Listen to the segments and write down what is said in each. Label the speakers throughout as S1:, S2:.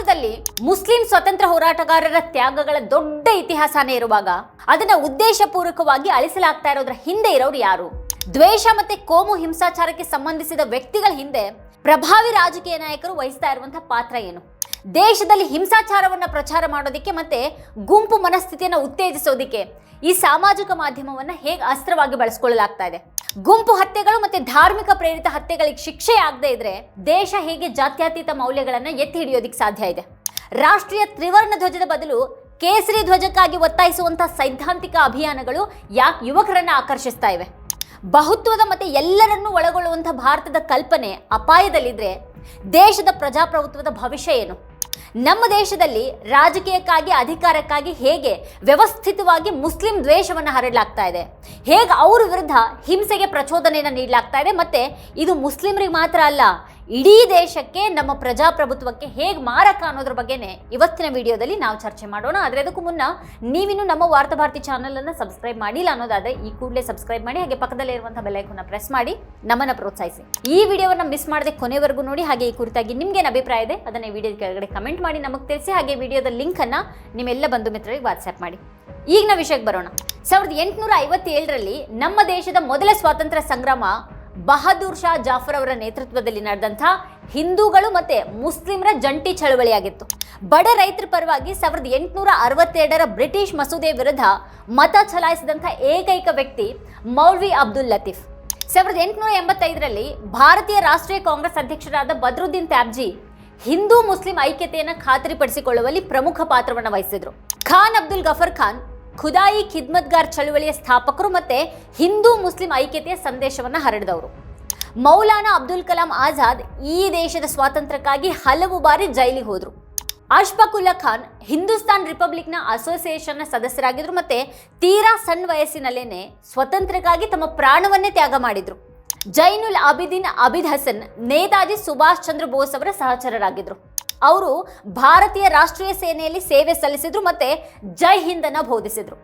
S1: ಭಾರತದಲ್ಲಿ ಮುಸ್ಲಿಂ ಸ್ವತಂತ್ರ ಹೋರಾಟಗಾರರ ತ್ಯಾಗಗಳ ದೊಡ್ಡ ಇತಿಹಾಸನೇ ಇರುವಾಗ, ಅದನ್ನ ಉದ್ದೇಶಪೂರ್ವಕವಾಗಿ ಅಳಿಸಲಾಗ್ತಾ ಇರೋದ್ರ ಹಿಂದೆ ಇರೋರು ಯಾರು? ದ್ವೇಷ ಮತ್ತೆ ಕೋಮು ಹಿಂಸಾಚಾರಕ್ಕೆ ಸಂಬಂಧಿಸಿದ ವ್ಯಕ್ತಿಗಳ ಹಿಂದೆ ಪ್ರಭಾವಿ ರಾಜಕೀಯ ನಾಯಕರು ವಹಿಸ್ತಾ ಇರುವಂತಹ ಪಾತ್ರ ಏನು? ದೇಶದಲ್ಲಿ ಹಿಂಸಾಚಾರವನ್ನ ಪ್ರಚಾರ ಮಾಡೋದಕ್ಕೆ ಮತ್ತೆ ಗುಂಪು ಮನಸ್ಥಿತಿಯನ್ನು ಉತ್ತೇಜಿಸೋದಿಕ್ಕೆ ಈ ಸಾಮಾಜಿಕ ಮಾಧ್ಯಮವನ್ನ ಹೇಗೆ ಅಸ್ತ್ರವಾಗಿ ಬಳಸ್ಕೊಳ್ಳಲಾಗ್ತಾ ಇದೆ? ಗುಂಪು ಹತ್ಯೆಗಳು ಮತ್ತೆ ಧಾರ್ಮಿಕ ಪ್ರೇರಿತ ಹತ್ಯೆಗಳಿಗೆ ಶಿಕ್ಷೆ ಆಗದೆ ಇದ್ರೆ ದೇಶ ಹೇಗೆ ಜಾತ್ಯತೀತ ಮೌಲ್ಯಗಳನ್ನ ಎತ್ತಿ ಹಿಡಿಯೋದಿಕ್ಕೆ ಸಾಧ್ಯ ಇದೆ? ರಾಷ್ಟ್ರೀಯ ತ್ರಿವರ್ಣ ಧ್ವಜದ ಬದಲು ಕೇಸರಿ ಧ್ವಜಕ್ಕಾಗಿ ಒತ್ತಾಯಿಸುವಂತಹ ಸೈದ್ಧಾಂತಿಕ ಅಭಿಯಾನಗಳು ಯಾಕೆ ಯುವಕರನ್ನ ಆಕರ್ಷಿಸ್ತಾ ಇವೆ? ಬಹುತ್ವದ ಮತ್ತೆ ಎಲ್ಲರನ್ನೂ ಒಳಗೊಳ್ಳುವಂಥ ಭಾರತದ ಕಲ್ಪನೆ ಅಪಾಯದಲ್ಲಿದ್ರೆ ದೇಶದ ಪ್ರಜಾಪ್ರಭುತ್ವದ ಭವಿಷ್ಯ ಏನು? ನಮ್ಮ ದೇಶದಲ್ಲಿ ರಾಜಕೀಯಕ್ಕಾಗಿ, ಅಧಿಕಾರಕ್ಕಾಗಿ ಹೇಗೆ ವ್ಯವಸ್ಥಿತವಾಗಿ ಮುಸ್ಲಿಂ ದ್ವೇಷವನ್ನು ಹರಡಲಾಗ್ತಾ ಇದೆ? ಹೇಗೆ ಅವ್ರ ವಿರುದ್ಧ ಹಿಂಸೆಗೆ ಪ್ರಚೋದನೆಯನ್ನು ನೀಡಲಾಗ್ತಾ ಇದೆ? ಮತ್ತೆ ಇದು ಮುಸ್ಲಿಮರಿಗೆ ಮಾತ್ರ ಅಲ್ಲ ಇಡೀ ದೇಶಕ್ಕೆ, ನಮ್ಮ ಪ್ರಜಾಪ್ರಭುತ್ವಕ್ಕೆ ಹೇಗೆ ಮಾರಕ ಅನ್ನೋದ್ರ ಬಗ್ಗೆನೇ ಇವತ್ತಿನ ವಿಡಿಯೋದಲ್ಲಿ ನಾವು ಚರ್ಚೆ ಮಾಡೋಣ. ಆದರೆ ಅದಕ್ಕೂ ಮುನ್ನ ನೀವಿನ್ನು ನಮ್ಮ ವಾರ್ತಾ ಭಾರತಿ ಚಾನಲ್ ಅನ್ನು ಸಬ್ಸ್ಕ್ರೈಬ್ ಮಾಡಿಲ್ಲ ಅನ್ನೋದಾದ್ರೆ ಈ ಕೂಡಲೇ ಸಬ್ಸ್ಕ್ರೈಬ್ ಮಾಡಿ, ಹಾಗೆ ಪಕ್ಕದಲ್ಲೇ ಇರುವಂತಹ ಬೆಲ್ಲೈಕನ್ನ ಪ್ರೆಸ್ ಮಾಡಿ, ನಮ್ಮನ್ನು ಪ್ರೋತ್ಸಾಹಿಸಿ. ಈ ವಿಡಿಯೋವನ್ನು ಮಿಸ್ ಮಾಡದೆ ಕೊನೆವರೆಗೂ ನೋಡಿ, ಹಾಗೆ ಈ ಕುರಿತಾಗಿ ನಿಮ್ಗೇನು ಅಭಿಪ್ರಾಯ ಇದೆ, ಅದನ್ನ ಈ ವಿಡಿಯೋದ ಕೆಳಗಡೆ ಕಮೆಂಟ್ ಮಾಡಿ, ನಮಗೆ ತಿಳಿಸಿ, ಹಾಗೆ ವಿಡಿಯೋದ ಲಿಂಕ್ ಅನ್ನ ನಿಮ್ಮೆಲ್ಲ ಬಂಧು ಮಿತ್ರರಿಗೆ ವಾಟ್ಸ್ಆ್ಯಪ್ ಮಾಡಿ. ಈಗಿನ ವಿಷಯಕ್ಕೆ ಬರೋಣ. ಸಾವಿರದ ಎಂಟುನೂರ ಐವತ್ತೇಳರಲ್ಲಿ ನಮ್ಮ ದೇಶದ ಮೊದಲ ಸ್ವಾತಂತ್ರ್ಯ ಸಂಗ್ರಾಮ ಬಹದ್ದೂರ್ ಶಾ ಜಾಫರ್ ಅವರ ನೇತೃತ್ವದಲ್ಲಿ ನಡೆದಂಥ ಹಿಂದೂಗಳು ಮತ್ತೆ ಮುಸ್ಲಿಮರ ಜಂಟಿ ಚಳವಳಿಯಾಗಿತ್ತು. ಬಡ ರೈತರ ಪರವಾಗಿ ಸಾವಿರದ ಎಂಟುನೂರ ಅರವತ್ತೆರಡರ ಬ್ರಿಟಿಷ್ ಮಸೂದೆ ವಿರುದ್ಧ ಮತ ಚಲಾಯಿಸಿದಂಥ ಏಕೈಕ ವ್ಯಕ್ತಿ ಮೌಲ್ವಿ ಅಬ್ದುಲ್ ಲತೀಫ್. ಸಾವಿರದ ಎಂಟುನೂರ ಎಂಬತ್ತೈದರಲ್ಲಿ ಭಾರತೀಯ ರಾಷ್ಟ್ರೀಯ ಕಾಂಗ್ರೆಸ್ ಅಧ್ಯಕ್ಷರಾದ ಬದ್ರುದ್ದೀನ್ ತ್ಯಾಬ್ಜಿ ಹಿಂದೂ ಮುಸ್ಲಿಂ ಐಕ್ಯತೆಯನ್ನು ಖಾತರಿಪಡಿಸಿಕೊಳ್ಳುವಲ್ಲಿ ಪ್ರಮುಖ ಪಾತ್ರವನ್ನು ವಹಿಸಿದರು. ಖಾನ್ ಅಬ್ದುಲ್ ಗಫರ್ ಖಾನ್ ಖುದಾಯಿ ಖಿದ್ಮತ್ಗಾರ್ ಚಳುವಳಿಯ ಸ್ಥಾಪಕರು ಮತ್ತೆ ಹಿಂದೂ ಮುಸ್ಲಿಂ ಐಕ್ಯತೆಯ ಸಂದೇಶವನ್ನ ಹರಡಿದವರು. ಮೌಲಾನಾ ಅಬ್ದುಲ್ ಕಲಾಂ ಆಜಾದ್ ಈ ದೇಶದ ಸ್ವಾತಂತ್ರ್ಯಕ್ಕಾಗಿ ಹಲವು ಬಾರಿ ಜೈಲಿಗೆ ಹೋದ್ರು. ಅಶ್ಫಾಕುಲ್ಲಾ ಖಾನ್ ಹಿಂದೂಸ್ತಾನ್ ರಿಪಬ್ಲಿಕ್ನ ಅಸೋಸಿಯೇಷನ್ನ ಸದಸ್ಯರಾಗಿದ್ದರು ಮತ್ತೆ ತೀರಾ ಸಣ್ಣ ವಯಸ್ಸಿನಲ್ಲೇನೆ ಸ್ವತಂತ್ರಕ್ಕಾಗಿ ತಮ್ಮ ಪ್ರಾಣವನ್ನೇ ತ್ಯಾಗ ಮಾಡಿದ್ರು. ಜೈನುಲ್ ಅಬಿದಿನ್ ಅಬಿದ್ ಹಸನ್, ನೇತಾಜಿ ಸುಭಾಷ್ ಚಂದ್ರ ಬೋಸ್ ಅವರ ಸಹಚರರಾಗಿದ್ದರು ಅವರು ಭಾರತೀಯ ರಾಷ್ಟ್ರೀಯ ಸೇನೆಯಲ್ಲಿ ಸೇವೆ ಸಲ್ಲಿಸಿದ್ರು ಮತ್ತೆ ಜೈ ಹಿಂದನ್ನ ಬೋಧಿಸಿದ್ರು.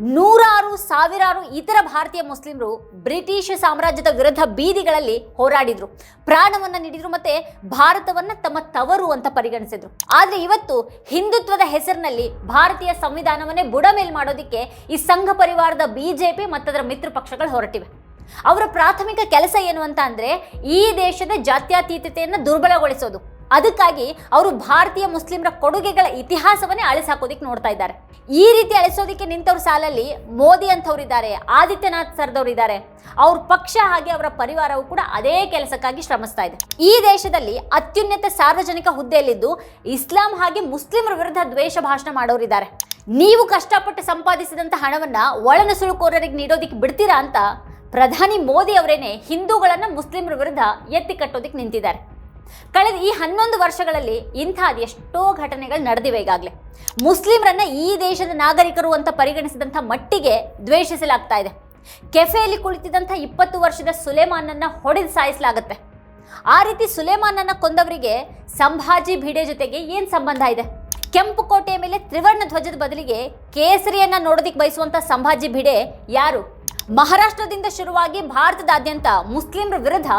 S1: ನೂರಾರು, ಸಾವಿರಾರು ಇತರ ಭಾರತೀಯ ಮುಸ್ಲಿಮರು ಬ್ರಿಟಿಷ್ ಸಾಮ್ರಾಜ್ಯದ ವಿರುದ್ಧ ಬೀದಿಗಳಲ್ಲಿ ಹೋರಾಡಿದ್ರು. ಪ್ರಾಣವನ್ನ ನೀಡಿದ್ರು ಮತ್ತೆ ಭಾರತವನ್ನ ತಮ್ಮ ತವರು ಅಂತ ಪರಿಗಣಿಸಿದ್ರು. ಆದ್ರೆ ಇವತ್ತು ಹಿಂದುತ್ವದ ಹೆಸರಿನಲ್ಲಿ ಭಾರತೀಯ ಸಂವಿಧಾನವನ್ನೇ ಬುಡಮೇಲ್ ಮಾಡೋದಿಕ್ಕೆ ಈ ಸಂಘ ಪರಿವಾರದ ಬಿಜೆಪಿ ಮತ್ತದರ ಮಿತ್ರ ಪಕ್ಷಗಳು ಹೊರಟಿವೆ. ಅವರ ಪ್ರಾಥಮಿಕ ಕೆಲಸ ಏನು ಅಂತ ಅಂದರೆ ಈ ದೇಶದ ಜಾತ್ಯತೀತತೆಯನ್ನು ದುರ್ಬಲಗೊಳಿಸೋದು. ಅದಕ್ಕಾಗಿ ಅವರು ಭಾರತೀಯ ಮುಸ್ಲಿಮರ ಕೊಡುಗೆಗಳ ಇತಿಹಾಸವನ್ನೇ ಅಳಿಸಾಕೋದಿಕ್ಕೆ ನೋಡ್ತಾ ಇದ್ದಾರೆ. ಈ ರೀತಿ ಅಳಿಸೋದಿಕ್ಕೆ ನಿಂತವ್ರ ಸಾಲಲ್ಲಿ ಮೋದಿ ಅಂತವ್ರಿದ್ದಾರೆ ಆದಿತ್ಯನಾಥ್ ಸರ್ದವ್ರಿದ್ದಾರೆ. ಅವ್ರ ಪಕ್ಷ ಹಾಗೆ ಅವರ ಪರಿವಾರವು ಕೂಡ ಅದೇ ಕೆಲಸಕ್ಕಾಗಿ ಶ್ರಮಿಸ್ತಾ ಇದೆ. ಈ ದೇಶದಲ್ಲಿ ಅತ್ಯುನ್ನತ ಸಾರ್ವಜನಿಕ ಹುದ್ದೆಯಲ್ಲಿದ್ದು ಇಸ್ಲಾಂ ಹಾಗೆ ಮುಸ್ಲಿಮರ ವಿರುದ್ಧ ದ್ವೇಷ ಭಾಷಣ ಮಾಡೋರಿದ್ದಾರೆ. ನೀವು ಕಷ್ಟಪಟ್ಟು ಸಂಪಾದಿಸಿದಂಥ ಹಣವನ್ನ ಒಳನುಸುಳುಕೋರರಿಗೆ ನೀಡೋದಿಕ್ಕೆ ಬಿಡ್ತೀರಾ ಅಂತ ಪ್ರಧಾನಿ ಮೋದಿ ಅವರೇನೆ ಹಿಂದೂಗಳನ್ನ ಮುಸ್ಲಿಮರ ವಿರುದ್ಧ ಎತ್ತಿ ಕಟ್ಟೋದಿಕ್ಕೆ ನಿಂತಿದ್ದಾರೆ. ಕಳೆದ ಈ ಹನ್ನೊಂದು ವರ್ಷಗಳಲ್ಲಿ ಇಂಥ ಎಷ್ಟೋ ಘಟನೆಗಳು ನಡೆದಿವೆ ಈಗಾಗಲೇ. ಮುಸ್ಲಿಮರನ್ನ ಈ ದೇಶದ ನಾಗರಿಕರು ಅಂತ ಪರಿಗಣಿಸಿದಂಥ ಮಟ್ಟಿಗೆ ದ್ವೇಷಿಸಲಾಗ್ತಾ ಇದೆ. ಕೆಫೆಯಲ್ಲಿ ಕುಳಿತಿದ್ದಂಥ ಇಪ್ಪತ್ತು ವರ್ಷದ ಸುಲೇಮಾನನ್ನ ಹೊಡೆದು ಸಾಯಿಸಲಾಗುತ್ತೆ. ಆ ರೀತಿ ಸುಲೇಮಾನನ್ನ ಕೊಂದವರಿಗೆ ಸಂಭಾಜಿ ಭಿಡೆ ಜೊತೆಗೆ ಏನು ಸಂಬಂಧ ಇದೆ? ಕೆಂಪು ಕೋಟೆಯ ಮೇಲೆ ತ್ರಿವರ್ಣ ಧ್ವಜದ ಬದಲಿಗೆ ಕೇಸರಿಯನ್ನ ನೋಡೋದಿಕ್ಕೆ ಬಯಸುವಂತ ಸಂಭಾಜಿ ಭಿಡೆ ಯಾರು? ಮಹಾರಾಷ್ಟ್ರದಿಂದ ಶುರುವಾಗಿ ಭಾರತದಾದ್ಯಂತ ಮುಸ್ಲಿಮರ ವಿರುದ್ಧ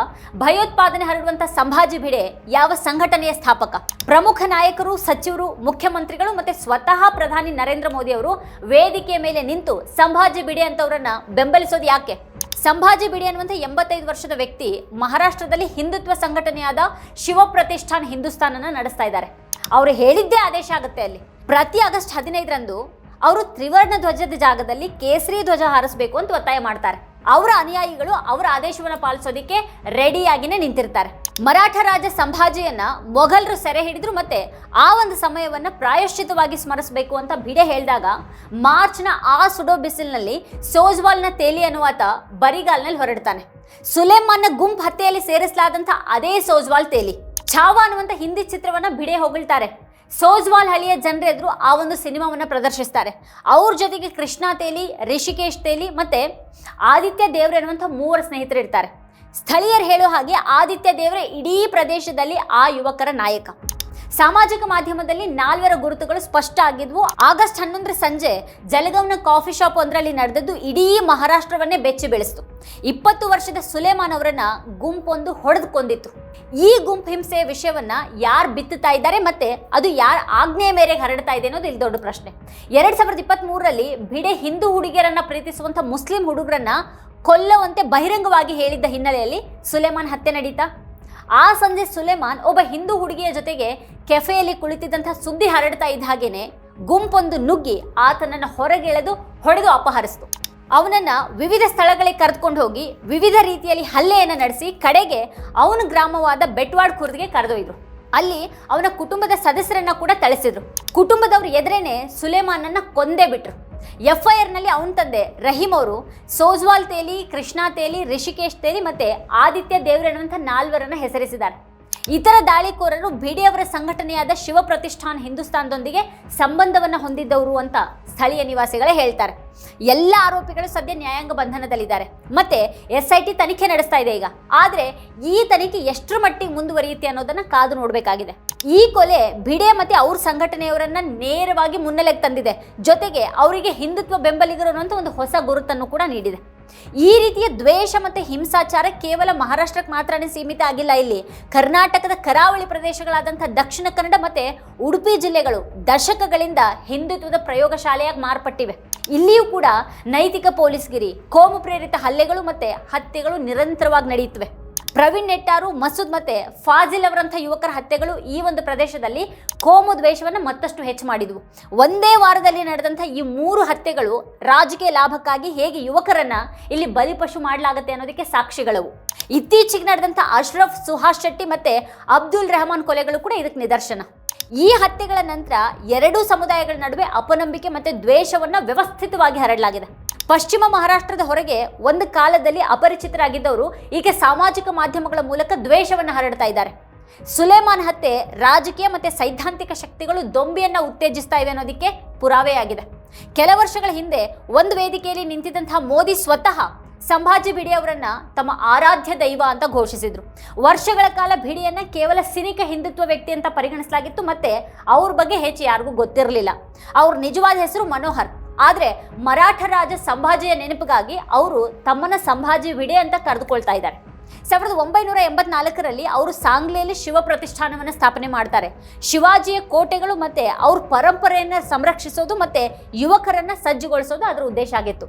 S1: ಭಯೋತ್ಪಾದನೆ ಹರಡುವಂತ ಸಂಭಾಜಿ ಭಿಡೆ ಯಾವ ಸಂಘಟನೆಯ ಸ್ಥಾಪಕ? ಪ್ರಮುಖ ನಾಯಕರು, ಸಚಿವರು, ಮುಖ್ಯಮಂತ್ರಿಗಳು ಮತ್ತೆ ಸ್ವತಃ ಪ್ರಧಾನಿ ನರೇಂದ್ರ ಮೋದಿ ಅವರು ವೇದಿಕೆಯ ಮೇಲೆ ನಿಂತು ಸಂಭಾಜಿ ಭಿಡೆ ಅಂತವರನ್ನ ಬೆಂಬಲಿಸೋದು ಯಾಕೆ? ಸಂಭಾಜಿ ಬಿಡಿ ಅನ್ನುವಂಥ ಎಂಬತ್ತೈದು ವರ್ಷದ ವ್ಯಕ್ತಿ ಮಹಾರಾಷ್ಟ್ರದಲ್ಲಿ ಹಿಂದುತ್ವ ಸಂಘಟನೆಯಾದ ಶಿವ ಪ್ರತಿಷ್ಠಾನ ಹಿಂದೂಸ್ತಾನನ್ನ ನಡೆಸ್ತಾ ಇದ್ದಾರೆ. ಅವರು ಹೇಳಿದ್ದೇ ಆದೇಶ ಆಗುತ್ತೆ ಅಲ್ಲಿ. ಪ್ರತಿ ಆಗಸ್ಟ್ ಹದಿನೈದರಂದು ಅವರು ತ್ರಿವರ್ಣ ಧ್ವಜದ ಜಾಗದಲ್ಲಿ ಕೇಸರಿ ಧ್ವಜ ಹಾರಿಸಬೇಕು ಅಂತ ಒತ್ತಾಯ ಮಾಡ್ತಾರೆ. ಅವರ ಅನುಯಾಯಿಗಳು ಅವರ ಆದೇಶವನ್ನು ಪಾಲಿಸೋದಕ್ಕೆ ರೆಡಿಯಾಗಿನೇ ನಿಂತಿರ್ತಾರೆ. ಮರಾಠ ರಾಜ ಸಂಭಾಜಿಯನ್ನ ಮೊಘಲರು ಸೆರೆ ಹಿಡಿದ್ರು ಮತ್ತೆ ಆ ಒಂದು ಸಮಯವನ್ನ ಪ್ರಾಯಶ್ಚಿತವಾಗಿ ಸ್ಮರಿಸಬೇಕು ಅಂತ ಬಿಡೆ ಹೇಳಿದಾಗ ಮಾರ್ಚ್ನ ಆ ಸುಡೋ ಬಿಸಿಲಿನಲ್ಲಿ ಸೋಜ್ವಾಲ್ನ ತೇಲಿ ಅನ್ನುವಾತ ಬರಿಗಾಲ್ನಲ್ಲಿ ಹೊರಡ್ತಾನೆ. ಸುಲೇಮಾನ್ನ ಗುಂಪು ಹತ್ಯೆಯಲ್ಲಿ ಸೇರಿಸಲಾದಂಥ ಅದೇ ಸೋಜ್ವಾಲ್ ತೇಲಿ. ಛಾವಾ ಅನ್ನುವಂಥ ಹಿಂದಿ ಚಿತ್ರವನ್ನ ಬಿಡೆ ಹೊಗಳ್ತಾರೆ. ಸೋಜ್ವಾಲ್ ಹಳಿಯ ಜನರ ಆ ಒಂದು ಸಿನಿಮಾವನ್ನು ಪ್ರದರ್ಶಿಸ್ತಾರೆ. ಅವ್ರ ಜೊತೆಗೆ ಕೃಷ್ಣ ತೇಲಿ, ರಿಷಿಕೇಶ್ ತೇಲಿ ಮತ್ತೆ ಆದಿತ್ಯ ದೇವ್ರೆ ಅನ್ನುವಂಥ ಮೂವರು ಸ್ನೇಹಿತರು ಇರ್ತಾರೆ. ಸ್ಥಳೀಯರು ಹೇಳೋ ಹಾಗೆ ಆದಿತ್ಯ ದೇವ್ರೆ ಇಡೀ ಪ್ರದೇಶದಲ್ಲಿ ಆ ಯುವಕರ ನಾಯಕ. ಸಾಮಾಜಿಕ ಮಾಧ್ಯಮದಲ್ಲಿ ನಾಲ್ವರ ಗುರುತುಗಳು ಸ್ಪಷ್ಟ ಆಗಿದ್ವು. ಆಗಸ್ಟ್ ಹನ್ನೊಂದರ ಸಂಜೆ ಜಲಗಾವ್ನ ಕಾಫಿ ಶಾಪ್ ಒಂದರಲ್ಲಿ ನಡೆದದ್ದು ಇಡೀ ಮಹಾರಾಷ್ಟ್ರವನ್ನೇ ಬೆಚ್ಚಿ ಬೆಳೆಸಿತು. ಇಪ್ಪತ್ತು ವರ್ಷದ ಸುಲೇಮಾನ್ ಅವರನ್ನ ಗುಂಪೊಂದು ಹೊಡೆದುಕೊಂಡಿತ್ತು. ಈ ಗುಂಪು ಹಿಂಸೆಯ ವಿಷಯವನ್ನ ಯಾರು ಬಿತ್ತುತ್ತಾ ಇದ್ದಾರೆ ಮತ್ತೆ ಅದು ಯಾರ ಆಜ್ಞೆಯ ಮೇರೆಗೆ ಹರಡ್ತಾ ಇದೆ ಅನ್ನೋದು ಇಲ್ಲಿ ದೊಡ್ಡ ಪ್ರಶ್ನೆ. ಎರಡ್ ಸಾವಿರದ ಇಪ್ಪತ್ತ್ ಮೂರರಲ್ಲಿ ಬಿಡೆ ಹಿಂದೂ ಹುಡುಗಿಯರನ್ನ ಪ್ರೀತಿಸುವಂತ ಮುಸ್ಲಿಂ ಹುಡುಗರನ್ನ ಕೊಲ್ಲುವಂತೆ ಬಹಿರಂಗವಾಗಿ ಹೇಳಿದ್ದ ಹಿನ್ನೆಲೆಯಲ್ಲಿ ಸುಲೇಮಾನ್ ಹತ್ಯೆ ನಡೀತಾ ಆ ಸಂಜೆ ಸುಲೇಮಾನ್ ಒಬ್ಬ ಹಿಂದೂ ಹುಡುಗಿಯ ಜೊತೆಗೆ ಕೆಫೆಯಲ್ಲಿ ಕುಳಿತಿದ್ದಂಥ ಸುದ್ದಿ ಹರಡ್ತಾ ಇದ್ದ ಹಾಗೇನೆ ಗುಂಪೊಂದು ನುಗ್ಗಿ ಆತನನ್ನ ಹೊರಗೆಳೆದು ಹೊಡೆದು ಅಪಹರಿಸಿತು. ಅವನನ್ನ ವಿವಿಧ ಸ್ಥಳಗಳಿಗೆ ಕರೆದುಕೊಂಡು ಹೋಗಿ ವಿವಿಧ ರೀತಿಯಲ್ಲಿ ಹಲ್ಲೆಯನ್ನು ನಡೆಸಿ ಕಡೆಗೆ ಅವನ ಗ್ರಾಮವಾದ ಬೆಟ್ವಾಡ್ ಕುರ್ದಿಗೆ ಕರೆದೊಯ್ದರು. ಅಲ್ಲಿ ಅವನ ಕುಟುಂಬದ ಸದಸ್ಯರನ್ನ ಕೂಡ ಥಳಿಸಿದ್ರು. ಕುಟುಂಬದವರು ಎದುರೇನೆ ಸುಲೇಮಾನನ್ನ ಕೊಂದೇ ಬಿಟ್ರು. ಎಫ್ ಐ ಆರ್ನಲ್ಲಿ ಅವನ ತಂದೆ ರಹೀಮ್ ಅವರು, ಸೋಜ್ವಾಲ್ ತೇಲಿ, ಕೃಷ್ಣಾ ತೇಲಿ, ರಿಷಿಕೇಶ್ ತೇಲಿ ಮತ್ತು ಆದಿತ್ಯ ದೇವ್ರಣ್ಣಂಥ ನಾಲ್ವರನ್ನು ಹೆಸರಿಸಿದ್ದಾರೆ. ಇತರ ದಾಳಿಕೋರರು ಬಿಡಿ ಅವರ ಸಂಘಟನೆಯಾದ ಶಿವ ಪ್ರತಿಷ್ಠಾನ್ ಹಿಂದೂಸ್ತಾನದೊಂದಿಗೆ ಸಂಬಂಧವನ್ನು ಹೊಂದಿದ್ದವರು ಅಂತ ಸ್ಥಳೀಯ ನಿವಾಸಿಗಳೇ ಹೇಳ್ತಾರೆ. ಎಲ್ಲ ಆರೋಪಿಗಳು ಸದ್ಯ ನ್ಯಾಯಾಂಗ ಬಂಧನದಲ್ಲಿದ್ದಾರೆ. ಮತ್ತೆ ಎಸ್ ಐ ಟಿ ತನಿಖೆ ನಡೆಸ್ತಾ ಇದೆ ಈಗ. ಆದರೆ ಈ ತನಿಖೆ ಎಷ್ಟರ ಮಟ್ಟಿಗೆ ಮುಂದುವರಿಯುತ್ತೆ ಅನ್ನೋದನ್ನ ಕಾದು ನೋಡಬೇಕಾಗಿದೆ. ಈ ಕೊಲೆ ಭಿಡೆ ಮತ್ತೆ ಅವ್ರ ಸಂಘಟನೆಯವರನ್ನ ನೇರವಾಗಿ ಮುನ್ನೆಲೆಗೆ ತಂದಿದೆ. ಜೊತೆಗೆ ಅವರಿಗೆ ಹಿಂದುತ್ವ ಬೆಂಬಲಿಗರು ಅನ್ನುವಂಥ ಒಂದು ಹೊಸ ಗುರುತನ್ನು ಕೂಡ ನೀಡಿದೆ. ಈ ರೀತಿಯ ದ್ವೇಷ ಮತ್ತು ಹಿಂಸಾಚಾರ ಕೇವಲ ಮಹಾರಾಷ್ಟ್ರಕ್ಕೆ ಮಾತ್ರನೇ ಸೀಮಿತ ಆಗಿಲ್ಲ ಇಲ್ಲಿ. ಕರ್ನಾಟಕದ ಕರಾವಳಿ ಪ್ರದೇಶಗಳಾದಂಥ ದಕ್ಷಿಣ ಕನ್ನಡ ಮತ್ತು ಉಡುಪಿ ಜಿಲ್ಲೆಗಳು ದಶಕಗಳಿಂದ ಹಿಂದುತ್ವದ ಪ್ರಯೋಗಶಾಲೆಯಾಗಿ ಮಾರ್ಪಟ್ಟಿವೆ. ಇಲ್ಲಿಯೂ ಕೂಡ ನೈತಿಕ ಪೊಲೀಸ್ಗಿರಿ, ಕೋಮು ಪ್ರೇರಿತ ಹಲ್ಲೆಗಳು ಮತ್ತು ಹತ್ಯೆಗಳು ನಿರಂತರವಾಗಿ ನಡೆಯುತ್ತವೆ. ಪ್ರವೀಣ್ ನೆಟ್ಟಾರು, ಮಸೂದ್ ಮತ್ತೆ ಫಾಜಿಲ್ ಅವರಂಥ ಯುವಕರ ಹತ್ಯೆಗಳು ಈ ಒಂದು ಪ್ರದೇಶದಲ್ಲಿ ಕೋಮು ದ್ವೇಷವನ್ನು ಮತ್ತಷ್ಟು ಹೆಚ್ಚು ಮಾಡಿದವು. ಒಂದೇ ವಾರದಲ್ಲಿ ನಡೆದಂಥ ಈ ಮೂರು ಹತ್ಯೆಗಳು ರಾಜಕೀಯ ಲಾಭಕ್ಕಾಗಿ ಹೇಗೆ ಯುವಕರನ್ನ ಇಲ್ಲಿ ಬಲಿಪಶು ಮಾಡಲಾಗುತ್ತೆ ಅನ್ನೋದಕ್ಕೆ ಸಾಕ್ಷಿಗಳವು. ಇತ್ತೀಚೆಗೆ ನಡೆದಂಥ ಅಶ್ರಫ್, ಸುಹಾಸ್ ಶೆಟ್ಟಿ ಮತ್ತೆ ಅಬ್ದುಲ್ ರೆಹಮಾನ್ ಕೊಲೆಗಳು ಕೂಡ ಇದಕ್ಕೆ ನಿದರ್ಶನ. ಈ ಹತ್ಯೆಗಳ ನಂತರ ಎರಡೂ ಸಮುದಾಯಗಳ ನಡುವೆ ಅಪನಂಬಿಕೆ ಮತ್ತೆ ದ್ವೇಷವನ್ನು ವ್ಯವಸ್ಥಿತವಾಗಿ ಹರಡಲಾಗಿದೆ. ಪಶ್ಚಿಮ ಮಹಾರಾಷ್ಟ್ರದ ಹೊರಗೆ ಒಂದು ಕಾಲದಲ್ಲಿ ಅಪರಿಚಿತರಾಗಿದ್ದವರು ಈಗ ಸಾಮಾಜಿಕ ಮಾಧ್ಯಮಗಳ ಮೂಲಕ ದ್ವೇಷವನ್ನು ಹರಡ್ತಾ ಇದ್ದಾರೆ. ಸುಲೇಮಾನ್ ಹತ್ಯೆ ರಾಜಕೀಯ ಮತ್ತು ಸೈದ್ಧಾಂತಿಕ ಶಕ್ತಿಗಳು ದೊಂಬಿಯನ್ನು ಉತ್ತೇಜಿಸ್ತಾ ಇವೆ ಅನ್ನೋದಕ್ಕೆ ಪುರಾವೆಯಾಗಿದೆ ಕೆಲ ವರ್ಷಗಳ ಹಿಂದೆ ಒಂದು ವೇದಿಕೆಯಲ್ಲಿ ನಿಂತಿದ್ದಂತಹ ಮೋದಿ ಸ್ವತಃ ಸಂಭಾಜಿ ಭಿಡಿ ಅವರನ್ನ ತಮ್ಮ ಆರಾಧ್ಯ ದೈವ ಅಂತ ಘೋಷಿಸಿದ್ರು. ವರ್ಷಗಳ ಕಾಲ ಭಿಡಿಯನ್ನ ಕೇವಲ ಸಿನಿಕ ಹಿಂದುತ್ವ ವ್ಯಕ್ತಿ ಅಂತ ಪರಿಗಣಿಸಲಾಗಿತ್ತು, ಮತ್ತೆ ಅವ್ರ ಬಗ್ಗೆ ಹೆಚ್ಚು ಯಾರಿಗೂ ಗೊತ್ತಿರಲಿಲ್ಲ. ಅವ್ರ ನಿಜವಾದ ಹೆಸರು ಮನೋಹರ್. ಆದ್ರೆ ಮರಾಠ ರಾಜ ಸಂಭಾಜಿಯ ನೆನಪಿಗಾಗಿ ಅವರು ತಮ್ಮನ ಸಂಭಾಜಿ ವಿಡೆ ಅಂತ ಕರೆದುಕೊಳ್ತಾ ಇದ್ದಾರೆ. ಸಾವಿರದ ಒಂಬೈನೂರ ಎಂಬತ್ನಾಲ್ಕರಲ್ಲಿ ಅವರು ಸಾಂಗ್ಲಿಯಲ್ಲಿ ಶಿವ ಪ್ರತಿಷ್ಠಾನವನ್ನು ಸ್ಥಾಪನೆ ಮಾಡ್ತಾರೆ. ಶಿವಾಜಿಯ ಕೋಟೆಗಳು ಮತ್ತು ಅವ್ರ ಪರಂಪರೆಯನ್ನು ಸಂರಕ್ಷಿಸೋದು ಮತ್ತು ಯುವಕರನ್ನು ಸಜ್ಜುಗೊಳಿಸೋದು ಅದರ ಉದ್ದೇಶ ಆಗಿತ್ತು.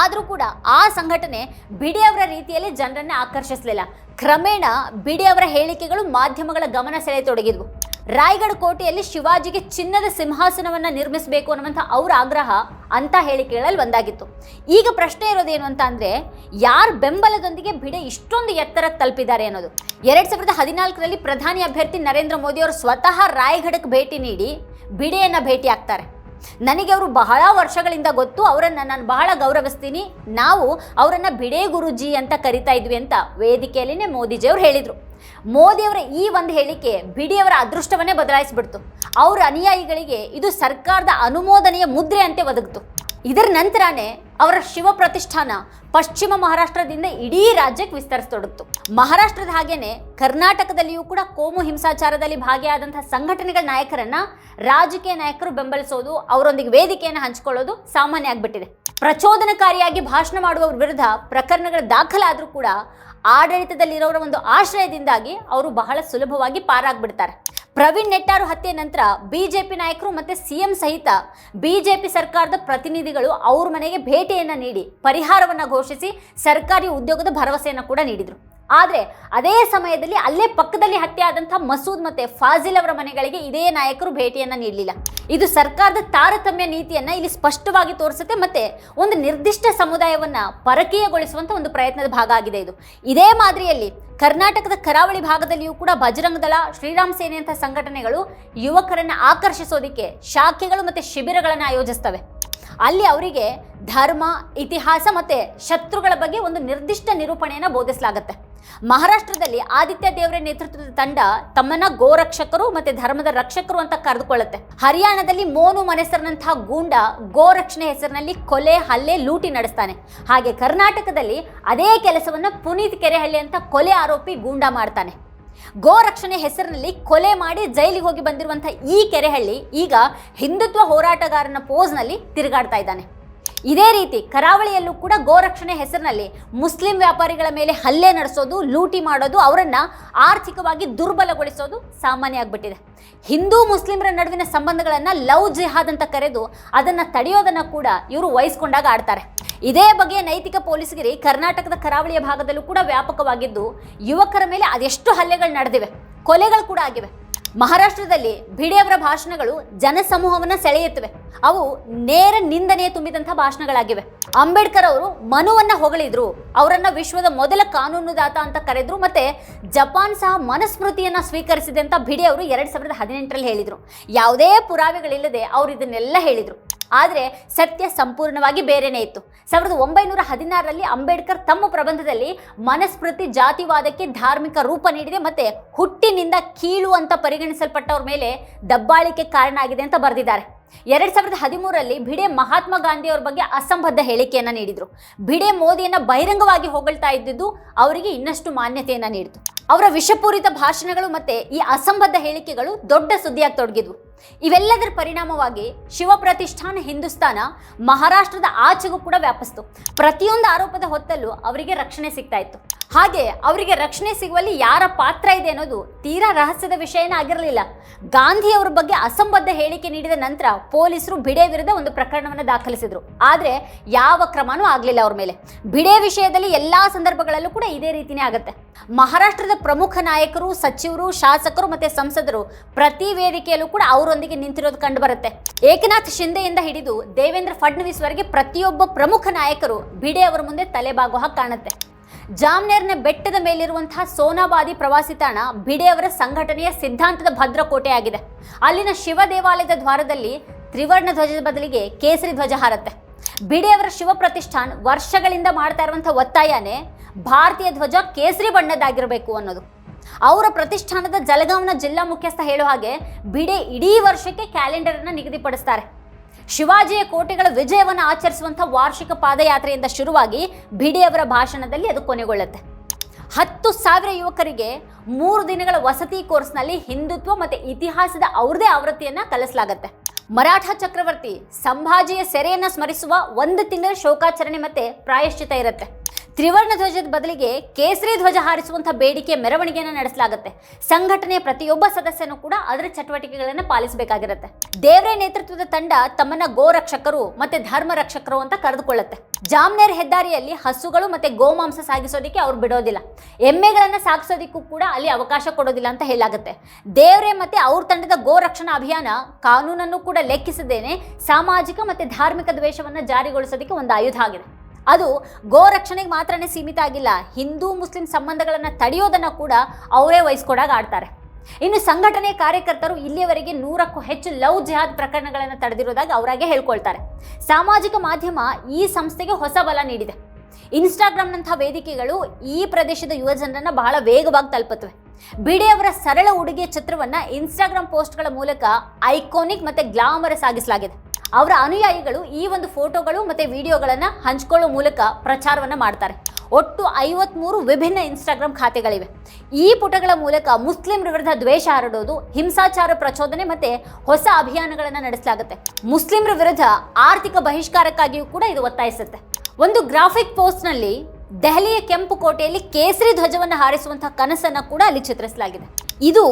S1: ಆದರೂ ಕೂಡ ಆ ಸಂಘಟನೆ ಬಿಡಿಯವರ ರೀತಿಯಲ್ಲಿ ಜನರನ್ನೇ ಆಕರ್ಷಿಸಲಿಲ್ಲ. ಕ್ರಮೇಣ ಬಿಡಿಯವರ ಹೇಳಿಕೆಗಳು ಮಾಧ್ಯಮಗಳ ಗಮನ ಸೆಳೆಯತೊಡಗಿದ್ವು. ರಾಯಗಢ ಕೋಟೆಯಲ್ಲಿ ಶಿವಾಜಿಗೆ ಚಿನ್ನದ ಸಿಂಹಾಸನವನ್ನ ನಿರ್ಮಿಸಬೇಕು ಅನ್ನುವಂಥ ಅವ್ರ ಆಗ್ರಹ ಅಂತ ಹೇಳಿಕೆಗಳಲ್ಲಿ ಒಂದಾಗಿತ್ತು. ಈಗ ಪ್ರಶ್ನೆ ಇರೋದೇನು ಅಂತ ಅಂದ್ರೆ, ಯಾರ ಬೆಂಬಲದೊಂದಿಗೆ ಬಿಡೆ ಇಷ್ಟೊಂದು ಎತ್ತರ ತಲುಪಿದ್ದಾರೆ ಅನ್ನೋದು. ಎರಡ್ ಸಾವಿರದ ಹದಿನಾಲ್ಕರಲ್ಲಿ ಪ್ರಧಾನಿ ಅಭ್ಯರ್ಥಿ ನರೇಂದ್ರ ಮೋದಿ ಅವರು ಸ್ವತಃ ರಾಯಗಢಕ್ಕೆ ಭೇಟಿ ನೀಡಿ ಬಿಡೆಯನ್ನ ಭೇಟಿ ಆಗ್ತಾರೆ. ನನಗೆ ಅವರು ಬಹಳ ವರ್ಷಗಳಿಂದ ಗೊತ್ತು, ಅವರನ್ನು ನಾನು ಬಹಳ ಗೌರವಿಸ್ತೀನಿ, ನಾವು ಅವರನ್ನು ಬಿಡೆ ಗುರುಜಿ ಅಂತ ಕರಿತಾ ಇದ್ವಿ ಅಂತ ವೇದಿಕೆಯಲ್ಲಿನೇ ಮೋದಿಜಿಯವರು ಹೇಳಿದರು. ಮೋದಿಯವರ ಈ ಒಂದು ಹೇಳಿಕೆ ಬಿಡಿಯವರ ಅದೃಷ್ಟವನ್ನೇ ಬದಲಾಯಿಸಿಬಿಡ್ತು. ಅವರ ಅನುಯಾಯಿಗಳಿಗೆ ಇದು ಸರ್ಕಾರದ ಅನುಮೋದನೆಯ ಮುದ್ರೆ ಅಂತೆ ಒದಗಿತು. ಇದರ ನಂತರನೇ ಅವರ ಶಿವ ಪ್ರತಿಷ್ಠಾನ ಪಶ್ಚಿಮ ಮಹಾರಾಷ್ಟ್ರದಿಂದ ಇಡೀ ರಾಜ್ಯಕ್ಕೆ ವಿಸ್ತರಿಸತೊಡಗಿತು. ಮಹಾರಾಷ್ಟ್ರದ ಹಾಗೇನೆ ಕರ್ನಾಟಕದಲ್ಲಿಯೂ ಕೂಡ ಕೋಮು ಹಿಂಸಾಚಾರದಲ್ಲಿ ಭಾಗಿಯಾದಂತಹ ಸಂಘಟನೆಗಳ ನಾಯಕರನ್ನ ರಾಜಕೀಯ ನಾಯಕರು ಬೆಂಬಲಿಸೋದು, ಅವರೊಂದಿಗೆ ವೇದಿಕೆಯನ್ನು ಹಂಚಿಕೊಳ್ಳೋದು ಸಾಮಾನ್ಯ ಆಗ್ಬಿಟ್ಟಿದೆ. ಪ್ರಚೋದನಕಾರಿಯಾಗಿ ಭಾಷಣ ಮಾಡುವವರ ವಿರುದ್ಧ ಪ್ರಕರಣಗಳು ದಾಖಲಾದರೂ ಕೂಡ ಆಡಳಿತದಲ್ಲಿರೋರ ಒಂದು ಆಶ್ರಯದಿಂದಾಗಿ ಅವರು ಬಹಳ ಸುಲಭವಾಗಿ ಪಾರಾಗ್ಬಿಡ್ತಾರೆ. ಪ್ರವೀಣ್ ನೆಟ್ಟಾರು ಹತ್ಯೆ ನಂತರ ಬಿಜೆಪಿ ನಾಯಕರು ಮತ್ತೆ ಸಿಎಂ ಸಹಿತ ಬಿಜೆಪಿ ಸರ್ಕಾರದ ಪ್ರತಿನಿಧಿಗಳು ಅವ್ರ ಮನೆಗೆ ಭೇಟಿಯನ್ನ ನೀಡಿ, ಪರಿಹಾರವನ್ನ ಘೋಷಿಸಿ ಸರ್ಕಾರಿ ಉದ್ಯೋಗದ ಭರವಸೆಯನ್ನು ಕೂಡ ನೀಡಿದರು. ಆದರೆ ಅದೇ ಸಮಯದಲ್ಲಿ ಅಲ್ಲೇ ಪಕ್ಕದಲ್ಲಿ ಹತ್ಯೆ ಆದಂಥ ಮಸೂದ್ ಮತ್ತು ಫಾಜಿಲ್ ಅವರ ಮನೆಗಳಿಗೆ ಇದೇ ನಾಯಕರು ಭೇಟಿಯನ್ನು ನೀಡಲಿಲ್ಲ. ಇದು ಸರ್ಕಾರದ ತಾರತಮ್ಯ ನೀತಿಯನ್ನು ಇಲ್ಲಿ ಸ್ಪಷ್ಟವಾಗಿ ತೋರಿಸುತ್ತೆ ಮತ್ತು ಒಂದು ನಿರ್ದಿಷ್ಟ ಸಮುದಾಯವನ್ನು ಪರಕೀಯಗೊಳಿಸುವಂಥ ಒಂದು ಪ್ರಯತ್ನದ ಭಾಗ ಆಗಿದೆ ಇದು. ಇದೇ ಮಾದರಿಯಲ್ಲಿ ಕರ್ನಾಟಕದ ಕರಾವಳಿ ಭಾಗದಲ್ಲಿಯೂ ಕೂಡ ಬಜರಂಗ ದಳ, ಶ್ರೀರಾಮ್ ಸೇನೆಯಂಥ ಸಂಘಟನೆಗಳು ಯುವಕರನ್ನು ಆಕರ್ಷಿಸೋದಿಕ್ಕೆ ಶಾಖೆಗಳು ಮತ್ತು ಶಿಬಿರಗಳನ್ನು ಆಯೋಜಿಸ್ತವೆ. ಅಲ್ಲಿ ಅವರಿಗೆ ಧರ್ಮ, ಇತಿಹಾಸ ಮತ್ತು ಶತ್ರುಗಳ ಬಗ್ಗೆ ಒಂದು ನಿರ್ದಿಷ್ಟ ನಿರೂಪಣೆಯನ್ನು ಬೋಧಿಸಲಾಗುತ್ತೆ. ಮಹಾರಾಷ್ಟ್ರದಲ್ಲಿ ಆದಿತ್ಯ ದೇವರ ನೇತೃತ್ವದ ತಂಡ ತಮ್ಮನ್ನ ಗೋರಕ್ಷಕರು ಮತ್ತೆ ಧರ್ಮದ ರಕ್ಷಕರು ಅಂತ ಕರೆದುಕೊಳ್ಳುತ್ತೆ. ಹರಿಯಾಣದಲ್ಲಿ ಮೋನು ಮನೆಸರ್ನಂತಹ ಗೂಂಡ ಗೋರಕ್ಷಣೆ ಹೆಸರಿನಲ್ಲಿ ಕೊಲೆ, ಹಲ್ಲೆ, ಲೂಟಿ ನಡೆಸ್ತಾನೆ. ಹಾಗೆ ಕರ್ನಾಟಕದಲ್ಲಿ ಅದೇ ಕೆಲಸವನ್ನ ಪುನೀತ್ ಕೆರೆಹಳ್ಳಿ ಅಂತ ಕೊಲೆ ಆರೋಪಿ ಗೂಂಡ ಮಾಡ್ತಾನೆ. ಗೋರಕ್ಷಣೆ ಹೆಸರಿನಲ್ಲಿ ಕೊಲೆ ಮಾಡಿ ಜೈಲಿಗೆ ಹೋಗಿ ಬಂದಿರುವಂತಹ ಈ ಕೆರೆಹಳ್ಳಿ ಈಗ ಹಿಂದುತ್ವ ಹೋರಾಟಗಾರನ ಪೋಸ್ನಲ್ಲಿ ತಿರುಗಾಡ್ತಾ ಇದ್ದಾನೆ. ಇದೇ ರೀತಿ ಕರಾವಳಿಯಲ್ಲೂ ಕೂಡ ಗೋರಕ್ಷಣೆ ಹೆಸರಿನಲ್ಲಿ ಮುಸ್ಲಿಂ ವ್ಯಾಪಾರಿಗಳ ಮೇಲೆ ಹಲ್ಲೆ ನಡೆಸೋದು, ಲೂಟಿ ಮಾಡೋದು, ಅವರನ್ನು ಆರ್ಥಿಕವಾಗಿ ದುರ್ಬಲಗೊಳಿಸೋದು ಸಾಮಾನ್ಯ ಆಗಿಬಿಟ್ಟಿದೆ ಹಿಂದೂ ಮುಸ್ಲಿಮರ ನಡುವಿನ ಸಂಬಂಧಗಳನ್ನ ಲವ್ ಜಿಹಾದ್ ಅಂತ ಕರೆದು ಅದನ್ನ ತಡೆಯೋದನ್ನ ಕೂಡ ಇವರು ವಹಿಸ್ಕೊಂಡಾಗ ಆಡ್ತಾರೆ. ಇದೇ ಬಗೆಯ ನೈತಿಕ ಪೊಲೀಸ್ಗಿರಿ ಕರ್ನಾಟಕದ ಕರಾವಳಿಯ ಭಾಗದಲ್ಲೂ ಕೂಡ ವ್ಯಾಪಕವಾಗಿದ್ದು, ಯುವಕರ ಮೇಲೆ ಅದೆಷ್ಟು ಹಲ್ಲೆಗಳು ನಡೆದಿವೆ, ಕೊಲೆಗಳು ಕೂಡ ಆಗಿವೆ. ಮಹಾರಾಷ್ಟ್ರದಲ್ಲಿ ಭಿಡೆಯವರ ಭಾಷಣಗಳು ಜನಸಮೂಹವನ್ನ ಸೆಳೆಯುತ್ತವೆ. ಅವು ನೇರ ನಿಂದನೆ ತುಂಬಿದಂತಹ ಭಾಷಣಗಳಾಗಿವೆ. ಅಂಬೇಡ್ಕರ್ ಅವರು ಮನುವನ್ನ ಹೊಗಳಿದ್ರು. ಅವರನ್ನ ವಿಶ್ವದ ಮೊದಲ ಕಾನೂನುದಾತ ಅಂತ ಕರೆದ್ರು ಮತ್ತೆ ಜಪಾನ್ ಸಹ ಮನಸ್ಮೃತಿಯನ್ನ ಸ್ವೀಕರಿಸಿದೆ ಅಂತ ಭಿಡೆ ಅವರು ಎರಡ್ ಸಾವಿರದ ಹದಿನೆಂಟರಲ್ಲಿ ಹೇಳಿದ್ರು. ಯಾವುದೇ ಪುರಾವೆಗಳಿಲ್ಲದೆ ಅವರು ಇದನ್ನೆಲ್ಲ ಹೇಳಿದ್ರು. ಆದರೆ ಸತ್ಯ ಸಂಪೂರ್ಣವಾಗಿ ಬೇರೆನೇ ಇತ್ತು. ಸಾವಿರದ ಒಂಬೈನೂರ ಹದಿನಾರರಲ್ಲಿ ಅಂಬೇಡ್ಕರ್ ತಮ್ಮ ಪ್ರಬಂಧದಲ್ಲಿ ಮನಸ್ಮೃತಿ ಜಾತಿವಾದಕ್ಕೆ ಧಾರ್ಮಿಕ ರೂಪ ನೀಡಿದೆ ಮತ್ತೆ ಹುಟ್ಟಿನಿಂದ ಕೀಳು ಅಂತ ಪರಿಗಣಿಸಲ್ಪಟ್ಟವ್ರ ಮೇಲೆ ದಬ್ಬಾಳಿಕೆ ಕಾರಣ ಆಗಿದೆ ಅಂತ ಬರೆದಿದ್ದಾರೆ. ಎರಡ್ ಸಾವಿರದ ಹದಿಮೂರರಲ್ಲಿ ಭಿಡೆ ಮಹಾತ್ಮ ಗಾಂಧಿ ಅವ್ರ ಬಗ್ಗೆ ಅಸಂಬದ್ಧ ಹೇಳಿಕೆಯನ್ನ ನೀಡಿದರು. ಭಿಡೆ ಮೋದಿಯನ್ನ ಬಹಿರಂಗವಾಗಿ ಹೊಗಳ್ತಾ ಇದ್ದಿದ್ದು ಅವರಿಗೆ ಇನ್ನಷ್ಟು ಮಾನ್ಯತೆಯನ್ನು ನೀಡಿತು. ಅವರ ವಿಷಪೂರಿತ ಭಾಷಣಗಳು ಮತ್ತೆ ಈ ಅಸಂಬದ್ಧ ಹೇಳಿಕೆಗಳು ದೊಡ್ಡ ಸುದ್ದಿಯಾಗಿ ತೊಡಗಿದ್ವು. ಇವೆಲ್ಲದರ ಪರಿಣಾಮವಾಗಿ ಶಿವಪ್ರತಿಷ್ಠಾನ ಹಿಂದೂಸ್ತಾನ ಮಹಾರಾಷ್ಟ್ರದ ಆಚೆಗೂ ಕೂಡ ವ್ಯಾಪಿಸ್ತು. ಪ್ರತಿಯೊಂದು ಆರೋಪದ ಹೊತ್ತಲ್ಲೂ ಅವರಿಗೆ ರಕ್ಷಣೆ ಸಿಗ್ತಾ ಇತ್ತು. ಹಾಗೆ ಅವರಿಗೆ ರಕ್ಷಣೆ ಸಿಗುವಲ್ಲಿ ಯಾರ ಪಾತ್ರ ಇದೆ ಅನ್ನೋದು ತೀರಾ ರಹಸ್ಯದ ವಿಷಯನೇ ಆಗಿರಲಿಲ್ಲ. ಗಾಂಧಿ ಅವರ ಬಗ್ಗೆ ಅಸಂಬದ್ಧ ಹೇಳಿಕೆ ನೀಡಿದ ನಂತರ ಪೊಲೀಸರು ಭಿಡೆ ವಿರುದ್ಧ ಒಂದು ಪ್ರಕರಣವನ್ನು ದಾಖಲಿಸಿದ್ರು. ಆದರೆ ಯಾವ ಕ್ರಮನೂ ಆಗಲಿಲ್ಲ ಅವ್ರ ಮೇಲೆ. ಭಿಡೆ ವಿಷಯದಲ್ಲಿ ಎಲ್ಲಾ ಸಂದರ್ಭಗಳಲ್ಲೂ ಕೂಡ ಇದೇ ರೀತಿನೇ ಆಗುತ್ತೆ. ಮಹಾರಾಷ್ಟ್ರದ ಪ್ರಮುಖ ನಾಯಕರು, ಸಚಿವರು, ಶಾಸಕರು ಮತ್ತೆ ಸಂಸದರು ಪ್ರತಿ ವೇದಿಕೆಯಲ್ಲೂ ಕೂಡ ಅವರೊಂದಿಗೆ ನಿಂತಿರೋದು ಕಂಡು ಬರುತ್ತೆ. ಏಕನಾಥ್ ಶಿಂದೆಯಿಂದ ಹಿಡಿದು ದೇವೇಂದ್ರ ಫಡ್ನವೀಸ್ ವರೆಗೆ ಪ್ರತಿಯೊಬ್ಬ ಪ್ರಮುಖ ನಾಯಕರು ಭಿಡೆ ಅವರ ಮುಂದೆ ತಲೆಬಾಗುವ ಹಾಗೆ ಕಾಣುತ್ತೆ. ಜಾಮ್ನೇರ್ನ ಬೆಟ್ಟದ ಮೇಲಿರುವಂತಹ ಸೋನಾಬಾದಿ ಪ್ರವಾಸಿ ತಾಣ ಭಿಡೆಯವರ ಸಂಘಟನೆಯ ಸಿದ್ಧಾಂತದ ಭದ್ರಕೋಟೆಯಾಗಿದೆ. ಅಲ್ಲಿನ ಶಿವ ದೇವಾಲಯದ ದ್ವಾರದಲ್ಲಿ ತ್ರಿವರ್ಣ ಧ್ವಜದ ಬದಲಿಗೆ ಕೇಸರಿ ಧ್ವಜ ಹಾರತ್ತೆ. ಭಿಡೆಯವರ ಶಿವ ಪ್ರತಿಷ್ಠಾನ್ ವರ್ಷಗಳಿಂದ ಮಾಡ್ತಾ ಇರುವಂತಹ ಒತ್ತಾಯನೇ ಭಾರತೀಯ ಧ್ವಜ ಕೇಸರಿ ಬಣ್ಣದ್ದಾಗಿರಬೇಕು ಅನ್ನೋದು. ಅವರ ಪ್ರತಿಷ್ಠಾನದ ಜಲಗಾಂವ್ನ ಜಿಲ್ಲಾ ಮುಖ್ಯಸ್ಥ ಹೇಳೋ ಹಾಗೆ ಬಿಡೆ ಇಡೀ ವರ್ಷಕ್ಕೆ ಕ್ಯಾಲೆಂಡರ್ ಅನ್ನ ನಿಗದಿಪಡಿಸ್ತಾರೆ. ಶಿವಾಜಿಯ ಕೋಟೆಗಳ ವಿಜಯವನ್ನು ಆಚರಿಸುವಂಥ ವಾರ್ಷಿಕ ಪಾದಯಾತ್ರೆಯಿಂದ ಶುರುವಾಗಿ ಭಿಡೆಯವರ ಭಾಷಣದಲ್ಲಿ ಅದು ಕೊನೆಗೊಳ್ಳುತ್ತೆ. ಹತ್ತು ಸಾವಿರ ಯುವಕರಿಗೆ ಮೂರು ದಿನಗಳ ವಸತಿ ಕೋರ್ಸ್ನಲ್ಲಿ ಹಿಂದುತ್ವ ಮತ್ತೆ ಇತಿಹಾಸದ ಅವ್ರದೇ ಆವೃತ್ತಿಯನ್ನು ಕಲಿಸಲಾಗತ್ತೆ. ಮರಾಠ ಚಕ್ರವರ್ತಿ ಸಂಭಾಜಿಯ ಸೆರೆಯನ್ನು ಸ್ಮರಿಸುವ ಒಂದು ತಿಂಗಳ ಶೋಕಾಚರಣೆ ಮತ್ತೆ ಪ್ರಾಯಶ್ಚಿತ ಇರುತ್ತೆ. ತ್ರಿವರ್ಣ ಧ್ವಜದ ಬದಲಿಗೆ ಕೇಸರಿ ಧ್ವಜ ಹಾರಿಸುವಂತಹ ಬೇಡಿಕೆ ಮೆರವಣಿಗೆಯನ್ನು ನಡೆಸಲಾಗುತ್ತೆ. ಸಂಘಟನೆಯ ಪ್ರತಿಯೊಬ್ಬ ಸದಸ್ಯನೂ ಕೂಡ ಅದರ ಚಟುವಟಿಕೆಗಳನ್ನು ಪಾಲಿಸಬೇಕಾಗಿರುತ್ತೆ. ದೇವರೇ ನೇತೃತ್ವದ ತಂಡ ತಮ್ಮನ್ನ ಗೋರಕ್ಷಕರು ಮತ್ತೆ ಧರ್ಮ ರಕ್ಷಕರು ಅಂತ ಕರೆದುಕೊಳ್ಳುತ್ತೆ. ಜಾಮ್ನೇರ್ ಹೆದ್ದಾರಿಯಲ್ಲಿ ಹಸುಗಳು ಮತ್ತೆ ಗೋಮಾಂಸ ಸಾಗಿಸೋದಕ್ಕೆ ಅವ್ರು ಬಿಡೋದಿಲ್ಲ. ಎಮ್ಮೆಗಳನ್ನ ಸಾಗಿಸೋದಿಕ್ಕೂ ಕೂಡ ಅಲ್ಲಿ ಅವಕಾಶ ಕೊಡೋದಿಲ್ಲ ಅಂತ ಹೇಳಾಗುತ್ತೆ ದೇವರೇ ಮತ್ತೆ ಅವ್ರ ತಂಡದ ಗೋ ರಕ್ಷಣಾ ಅಭಿಯಾನ ಕಾನೂನನ್ನು ಕೂಡ ಲೆಕ್ಕಿಸದೇನೆ ಸಾಮಾಜಿಕ ಮತ್ತೆ ಧಾರ್ಮಿಕ ದ್ವೇಷವನ್ನು ಜಾರಿಗೊಳಿಸೋದಕ್ಕೆ ಒಂದು ಆಯುಧ ಆಗಿದೆ. ಅದು ಗೋ ರಕ್ಷಣೆಗೆ ಮಾತ್ರನೇ ಸೀಮಿತ ಆಗಿಲ್ಲ. ಹಿಂದೂ ಮುಸ್ಲಿಂ ಸಂಬಂಧಗಳನ್ನು ತಡೆಯೋದನ್ನು ಕೂಡ ಅವರೇ ವಹಿಸ್ಕೊಡಾಗ ಆಡ್ತಾರೆ. ಇನ್ನು ಸಂಘಟನೆ ಕಾರ್ಯಕರ್ತರು ಇಲ್ಲಿಯವರೆಗೆ ನೂರಕ್ಕೂ ಹೆಚ್ಚು ಲವ್ ಜಿಹಾದ್ ಪ್ರಕರಣಗಳನ್ನು ತಡೆದಿರೋದಾಗಿ ಅವರಾಗೆ ಹೇಳ್ಕೊಳ್ತಾರೆ. ಸಾಮಾಜಿಕ ಮಾಧ್ಯಮ ಈ ಸಂಸ್ಥೆಗೆ ಹೊಸ ಬಲ ನೀಡಿದೆ. ಇನ್ಸ್ಟಾಗ್ರಾಮ್ನಂತಹ ವೇದಿಕೆಗಳು ಈ ಪ್ರದೇಶದ ಯುವ ಜನರನ್ನು ಬಹಳ ವೇಗವಾಗಿ ತಲುಪುತ್ತವೆ. ಬಿಡಿಯವರ ಸರಳ ಉಡುಗೆ ಚಿತ್ರವನ್ನ ಇನ್ಸ್ಟಾಗ್ರಾಮ್ ಪೋಸ್ಟ್ಗಳ ಮೂಲಕ ಐಕಾನಿಕ್ ಮತ್ತೆ ಗ್ಲಾಮರಸ್ ಆಗಿಸಲಾಗಿದೆ. ಅವರ ಅನುಯಾಯಿಗಳು ಈ ಒಂದು ಫೋಟೋಗಳು ಮತ್ತೆ ವಿಡಿಯೋಗಳನ್ನು ಹಂಚ್ಕೊಳ್ಳೋ ಮೂಲಕ ಪ್ರಚಾರವನ್ನ ಮಾಡ್ತಾರೆ. ಒಟ್ಟು ಐವತ್ಮೂರು ವಿಭಿನ್ನ ಇನ್ಸ್ಟಾಗ್ರಾಮ್ ಖಾತೆಗಳಿವೆ. ಈ ಪುಟಗಳ ಮೂಲಕ ಮುಸ್ಲಿಂರ ವಿರುದ್ಧ ದ್ವೇಷ ಹರಡೋದು, ಹಿಂಸಾಚಾರ ಪ್ರಚೋದನೆ ಮತ್ತೆ ಹೊಸ ಅಭಿಯಾನಗಳನ್ನು ನಡೆಸಲಾಗುತ್ತೆ. ಮುಸ್ಲಿಮರ ವಿರುದ್ಧ ಆರ್ಥಿಕ ಬಹಿಷ್ಕಾರಕ್ಕಾಗಿಯೂ ಕೂಡ ಇದು ಒತ್ತಾಯಿಸುತ್ತೆ. ಒಂದು ಗ್ರಾಫಿಕ್ ಪೋಸ್ಟ್ನಲ್ಲಿ ದೆಹಲಿಯ ಕೆಂಪು ಕೋಟೆಯಲ್ಲಿ ಕೇಸರಿ ಧ್ವಜವನ್ನು ಹಾರಿಸುವಂತಹ ಕನಸನ್ನು ಕೂಡ ಅಲ್ಲಿ ಚಿತ್ರಿಸಲಾಗಿದೆ. ಇದು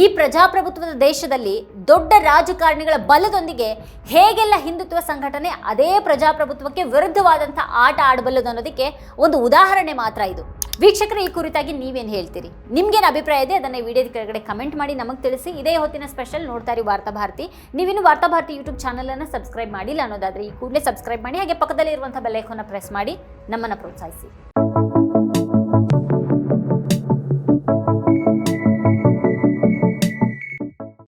S1: ಈ ಪ್ರಜಾಪ್ರಭುತ್ವದ ದೇಶದಲ್ಲಿ ದೊಡ್ಡ ರಾಜಕಾರಣಿಗಳ ಬಲದೊಂದಿಗೆ ಹೇಗೆಲ್ಲ ಹಿಂದುತ್ವ ಸಂಘಟನೆ ಅದೇ ಪ್ರಜಾಪ್ರಭುತ್ವಕ್ಕೆ ವಿರುದ್ಧವಾದಂಥ ಆಟ ಆಡಬಲ್ಲದು ಅನ್ನೋದಕ್ಕೆ ಒಂದು ಉದಾಹರಣೆ ಮಾತ್ರ ಇದು. ವೀಕ್ಷಕರು, ಈ ಕುರಿತಾಗಿ ನೀವೇನು ಹೇಳ್ತೀರಿ? ನಿಮ್ಗೇನು ಅಭಿಪ್ರಾಯ ಇದೆ? ಅದನ್ನು ವಿಡಿಯೋದ ಕೆಳಗಡೆ ಕಮೆಂಟ್ ಮಾಡಿ ನಮಗೆ ತಿಳಿಸಿ. ಇದೇ ಹೊತ್ತಿನ ಸ್ಪೆಷಲ್ ನೋಡ್ತಾ ಇರಿ ವಾರ್ತಾ ಭಾರತಿ. ನೀವಿನ್ನು ವಾರ್ತಾ ಭಾರತಿ ಯೂಟ್ಯೂಬ್ ಚಾನಲನ್ನು ಸಬ್ಸ್ಕ್ರೈಬ್ ಮಾಡಿಲ್ಲ ಅನ್ನೋದಾದ್ರೆ ಈ ಕೂಡಲೇ ಸಬ್ಸ್ಕ್ರೈಬ್ ಮಾಡಿ, ಹಾಗೆ ಪಕ್ಕದಲ್ಲಿ ಇರುವಂಥ ಬೆಲ್ಲೈಕನ್ನ ಪ್ರೆಸ್ ಮಾಡಿ. ನಮ್ಮನ್ನು ಪ್ರೋತ್ಸಾಹಿಸಿ.